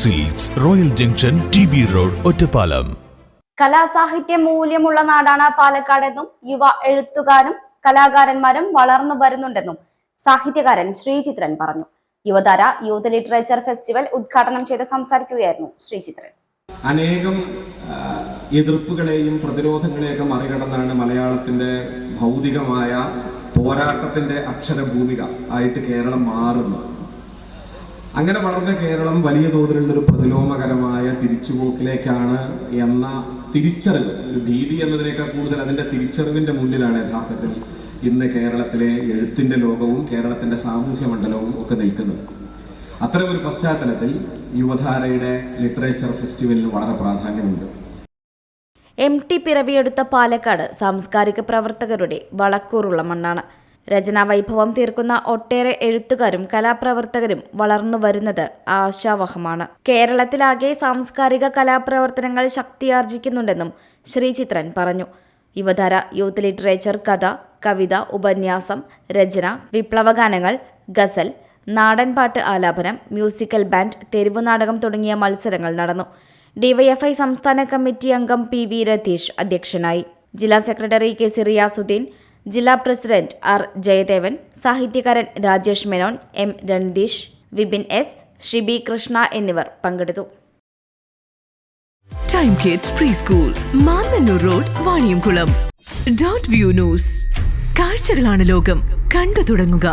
Silks royal junction T B road Ottapalam കലാസാഹിത്യ മൂല്യമുള്ള നാടാണ് പാലക്കാടെന്നും യുവ എഴുത്തുകാരും കലാകാരന്മാരും വളർന്നു വരുന്നുണ്ടെന്നും സാഹിത്യകാരൻ ശ്രീചിത്രൻ പറഞ്ഞു. യുവതാര യൂത്ത് ലിറ്ററേച്ചർ ഫെസ്റ്റിവൽ ഉദ്ഘാടനം ചെയ്ത് സംസാരിക്കുകയായിരുന്നു ശ്രീചിത്രൻ. അനേകം എതിർപ്പുകളെയും പ്രതിരോധങ്ങളെയൊക്കെ മറികടന്നാണ് മലയാളത്തിന്റെ ഭൗതികമായ പോരാട്ടത്തിന്റെ അക്ഷരഭൂമിക ആയിട്ട് കേരളം മാറുന്നത്. അങ്ങനെ വളർന്ന കേരളം വലിയ തോതിലുള്ള ഒരു പ്രതിലോമകരമായ തിരിച്ചുപോക്കിലേക്കാണ് എന്ന തിരിച്ചറിവ് ഒരു ഭീതി എന്നതിനേക്കാൾ കൂടുതൽ അതിന്റെ തിരിച്ചറിവിന്റെ മുന്നിലാണ് യഥാർത്ഥത്തിൽ ഇന്ന് കേരളത്തിലെ എഴുത്തിന്റെ ലോകവും കേരളത്തിന്റെ സാമൂഹ്യ മണ്ഡലവും ഒക്കെ നിൽക്കുന്നത്. അത്തരം ഒരു പശ്ചാത്തലത്തിൽ യുവധാരയുടെ ലിറ്ററേച്ചർ ഫെസ്റ്റിവലിന് വളരെ പ്രാധാന്യമുണ്ട്. എം ടി പിറവിയെടുത്ത പാലക്കാട് സാംസ്കാരിക പ്രവർത്തകരുടെ വളക്കൂറുള്ള മണ്ണാണ്. രചനാ വൈഭവം തീർക്കുന്ന ഒട്ടേറെ എഴുത്തുകാരും കലാപ്രവർത്തകരും വളർന്നു വരുന്നത് ആശാവഹമാണ്. കേരളത്തിലാകെ സാംസ്കാരിക കലാപ്രവർത്തനങ്ങൾ ശക്തിയാർജിക്കുന്നുണ്ടെന്നും ശ്രീചിത്രൻ പറഞ്ഞു. യുവധാര യൂത്ത് ലിറ്ററേച്ചർ കഥ കവിത ഉപന്യാസം രചന വിപ്ലവഗാനങ്ങൾ ഗസൽ നാടൻപാട്ട് ആലാപനം മ്യൂസിക്കൽ ബാൻഡ് തെരുവു നാടകം തുടങ്ങിയ മത്സരങ്ങൾ നടന്നു. ഡിവൈഎഫ്ഐ സംസ്ഥാന കമ്മിറ്റി അംഗം പി വി രതീഷ് അധ്യക്ഷനായി. ജില്ലാ സെക്രട്ടറി കെ സി റിയാസുദ്ദീൻ ജില്ലാ പ്രസിഡന്റ് ആർ ജയദേവൻ സാഹിത്യകാരൻ രാജേഷ് മേനോൻ എം രൺദീഷ് വിപിൻ എസ് ഷിബി കൃഷ്ണ എന്നിവർ പങ്കെടുത്തു. Time kids pre school Mannanur road Vaniyamkulam dot view news കാഴ്ചകളാണ് ലോകം. കണ്ടു തുടങ്ങുക.